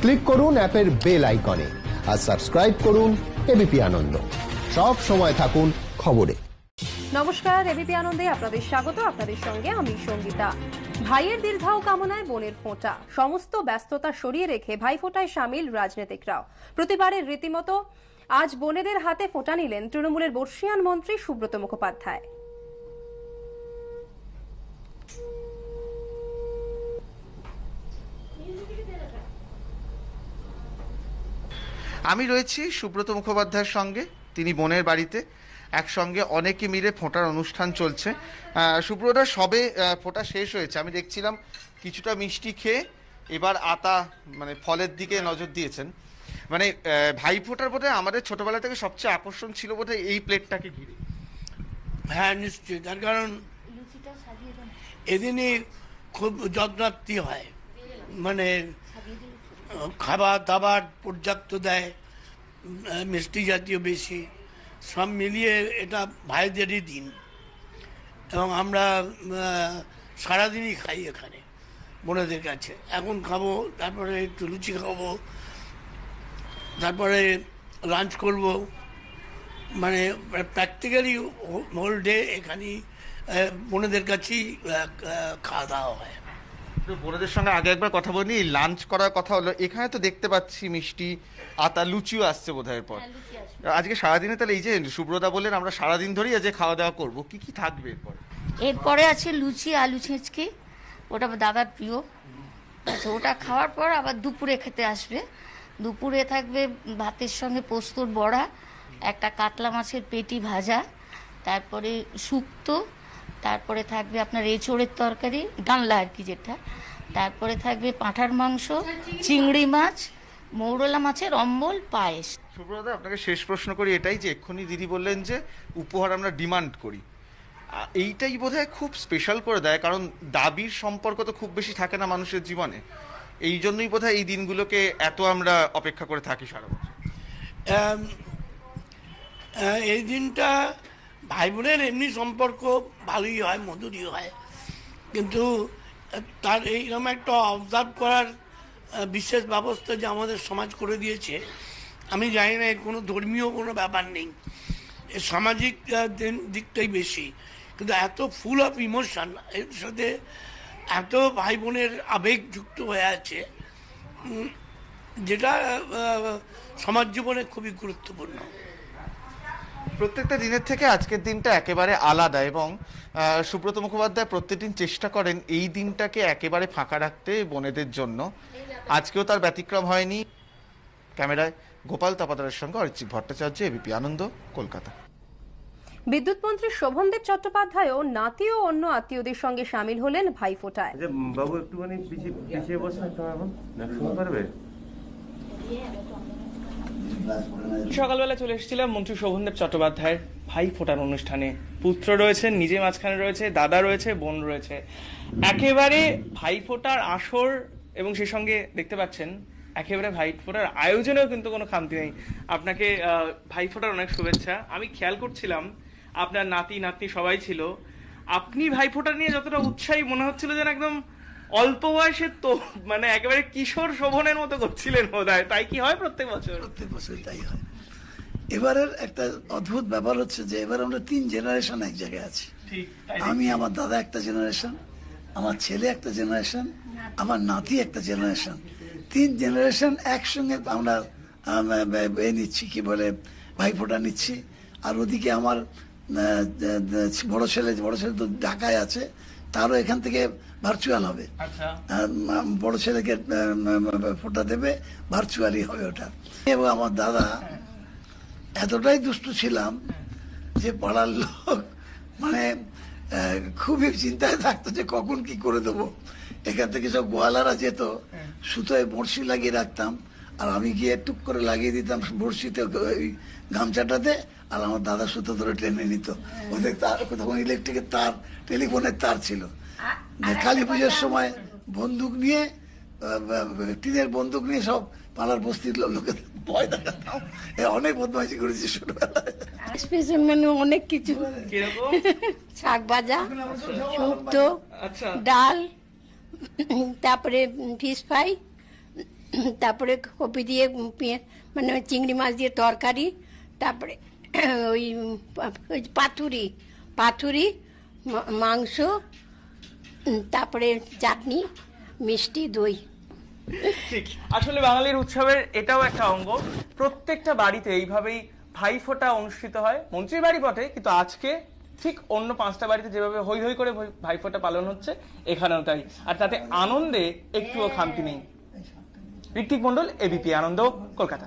Click করুন অ্যাপের bell আইকনে আর সাবস্ক্রাইব করুন এবিপি আনন্দ। সব সময় থাকুন খবরে। নমস্কার, এবিপি আনন্দে আপনাদের স্বাগত। আপনাদের সঙ্গে আমি সঙ্গীতা। ভাইয়ের দীর্ঘায়ু কামনায় বোনের ফোঁটা। সমস্ত ব্যস্ততা সরিয়ে রেখে ভাই ফোঁটায় সামিল রাজনীতিকরাও। প্রতিবারের রীতিমতো আজ বোনেদের হাতে ফোঁটা নিলেন তৃণমূলের বর্ষিয়ান মন্ত্রী সুব্রত মুখোপাধ্যায়। আমি রয়েছি সুব্রত মুখোপাধ্যায়ের সঙ্গে তিনি বোনের বাড়িতে। একসঙ্গে অনেকে মিলে ফোঁটার অনুষ্ঠান চলছে। সুব্রতটা সবে ফোঁটা শেষ হয়েছে। আমি দেখছিলাম কিছুটা মিষ্টি খেয়ে এবার আতা মানে ফলের দিকে নজর দিয়েছেন। মানে আহ, ভাই ফোঁটার বোধহয় আমাদের ছোটবেলা থেকে সবচেয়ে আকর্ষণ ছিল বোধহয় এই প্লেটটাকে ঘিরে। হ্যাঁ নিশ্চয়ই। তার কারণ এদিনই খুব যত্নার্থী হয়। মানে খাবার দাবার পর্যাপ্ত দেয়, মিষ্টি জাতীয় বেশি, সব মিলিয়ে এটা ভাইদেরই দিন। এবং আমরা সারাদিনই খাই এখানে, বোনেদের কাছে। এখন খাব, তারপরে একটু লুচি খাব, তারপরে লাঞ্চ করব। মানে প্র্যাকটিক্যালি হোল ডে এখানেই বোনেদের কাছেই খাওয়া দাওয়া হয়। বোনেদের সঙ্গে আগে একবার কথা বলি। লাঞ্চ করার কথা হলো এখানে তো দেখতে পাচ্ছি মিষ্টি আতা লুচিও আসছে বোধহয় পর আজকে সারাদিনে তাহলে এই যে সুব্রতা বললেন আমরা সারাদিন ধরেই আজকে খাওয়া দাওয়া করব। কি কি থাকবে এরপর? এরপরে আছে লুচি আলু ছেঁচকি। ওটা আমার দাদার প্রিয়। আচ্ছা ওটা খাওয়ার পর আবার দুপুরে খেতে আসবে। দুপুরে থাকবে ভাতের সঙ্গে পোস্তর বড়া একটা কাতলা মাছের পেটি ভাজা তারপরে শুক্তো তারপরে থাকবে আপনার এঁচোড়ের তরকারি গানলা আর কি যেটা। তারপরে থাকবে পাঁঠার মাংস চিংড়ি মাছ মৌরলা মাছের অম্বল পায়েস। সুব্রতা আপনাকে শেষ প্রশ্ন করি এটাই যে এক্ষুনি দিদি বললেন যে উপহার আমরা ডিমান্ড করি। এইটাই বোধহয় খুব স্পেশাল করে দেয় কারণ দাবির সম্পর্ক তো খুব বেশি থাকে না মানুষের জীবনে। এই জন্যই বোধহয় এই দিনগুলোকে এত আমরা অপেক্ষা করে থাকি সারা বছর। এই দিনটা ভাই বোনের এমনি সম্পর্ক ভালোই হয়, মধুরই হয়। কিন্তু তার এইরকম একটা অবজার্ভ করার বিশেষ ব্যবস্থা যে আমাদের সমাজ করে দিয়েছে, আমি জানি না, এর কোনো ধর্মীয় কোনো ব্যাপার নেই। সামাজিক দিকটাই বেশি। কিন্তু এত ফুল অফ ইমোশন এর সাথে এত ভাই বোনের আবেগ যুক্ত হয়ে আছে যেটা সমাজ জীবনে খুবই গুরুত্বপূর্ণ। প্রত্যেকটা দিনের থেকে আজকের দিনটা একেবারে আলাদা এবং সুব্রত মুখোপাধ্যায় প্রত্যেকদিন চেষ্টা করেন এই দিনটাকে একেবারে ফাঁকা রাখতে বোনেদের জন্য। আজকেও তার ব্যতিক্রম হয়নি। ক্যামেরায় গোপাল তাপাদারের সঙ্গে অরিজিৎ ভট্টাচার্য এবিপি আনন্দ কলকাতা। বিদ্যুৎ মন্ত্রী শোভনদেব চট্টোপাধ্যায়ও নাতি ও অন্য আত্মীয়দের সঙ্গে সামিল হলেন ভাইফোঁটায়। আচ্ছা বাবু একটুখানি পিছিয়ে পিছিয়ে বসে তো এখন? পারবে? সকালবেলা চলে এসেছিলাম মন্ত্রী শোভনদেব চট্টোপাধ্যায়ের ভাই ফোটার অনুষ্ঠানে। পুত্র রয়েছেন নিজে মাঝখানে রয়েছে, দাদা রয়েছে, বোন রয়েছে। একেবারে ভাই ফোটার আসর এবং সে সঙ্গে দেখতে পাচ্ছেন, একেবারে ভাই ফোটার আয়োজনেও কিন্তু কোনো খামতি নেই। আপনাকে ভাই ফোটার অনেক শুভেচ্ছা। আমি খেয়াল করছিলাম, আপনার নাতি নাতনি সবাই ছিল। আপনি ভাই ফোটা নিয়ে যতটা উৎসাহী মনে হচ্ছিল যেন একদম অল্প বয়সে তো মানে একেবারে কিশোর শোভনের মতো করছিলেন বোধ তাই কি হয় প্রত্যেক বছর? প্রত্যেক বছর তাই হয়। এবারের একটা অদ্ভুত ব্যাপার হচ্ছে যে এবার আমরা তিন জেনারেশন এক জায়গায় আছি। আমি আমার দাদা একটা জেনারেশন আমার ছেলে একটা জেনারেশন আমার নাতি একটা জেনারেশন তিন জেনারেশন একসঙ্গে আমরা এ নিচ্ছি কি বলে ভাইফোঁটা নিচ্ছি। আর ওদিকে আমার বড় ছেলে বড় ছেলে তো ঢাকায় আছে। তারও এখান থেকে ভার্চুয়াল হবে। আচ্ছা। বড় ছেলেকে ফোঁটা দেবে ভার্চুয়ালি হবে ওটা। এবং আমার দাদা এতটাই দুষ্টু ছিলাম যে পাড়ার লোক মানে খুবই চিন্তায় থাকতো যে কখন কি করে দেবো। এখান থেকে সব গোয়ালারা যেত সুতোয় বড়শি লাগিয়ে রাখতাম। আর আমি গিয়ে টুক করে লাগিয়ে দিতাম বড়শিতে ওই গামছাটাতে আর আমার দাদা সুতো ধরে টেনে নিত। ওদের তার তখন ইলেকট্রিকের তার টেলিফোনের তার ছিল। কালী পুজোর সময় বন্দুক নিয়ে টিনের বন্দুক নিয়ে সব পাড়ার বস্তির লো- লোকের ভয় দেখাতাম। এ অনেক বদমাইশি করেছি ছোটবেলায়। স্পেশাল মেনু অনেক কিছু। শাক ভাজা শুক্তো আচ্ছা। ডাল তারপরে ফিশ ফ্রাই তারপরে কপি দিয়ে মানে চিংড়ি মাছ দিয়ে তরকারি, তারপরে ওই ওই পাতুরি মা- মাংস, তারপরে চাটনি, মিষ্টি, দই। আসলে বাঙালির উৎসবের এটাও একটা অঙ্গ। প্রত্যেকটা বাড়িতে এইভাবেই ভাইফোঁটা অনুষ্ঠিত হয়। মন্ত্রীর বাড়ি বটে, কিন্তু আজকে ঠিক অন্য পাঁচটা বাড়িতে যেভাবে হই হৈ করে ভাই- ভাইফোঁটা পালন হচ্ছে, এখানেও তাই। আর তাতে আনন্দে একটুও খামতি নেই। ঋত্বিক মন্ডল এবিপি আনন্দ কলকাতা।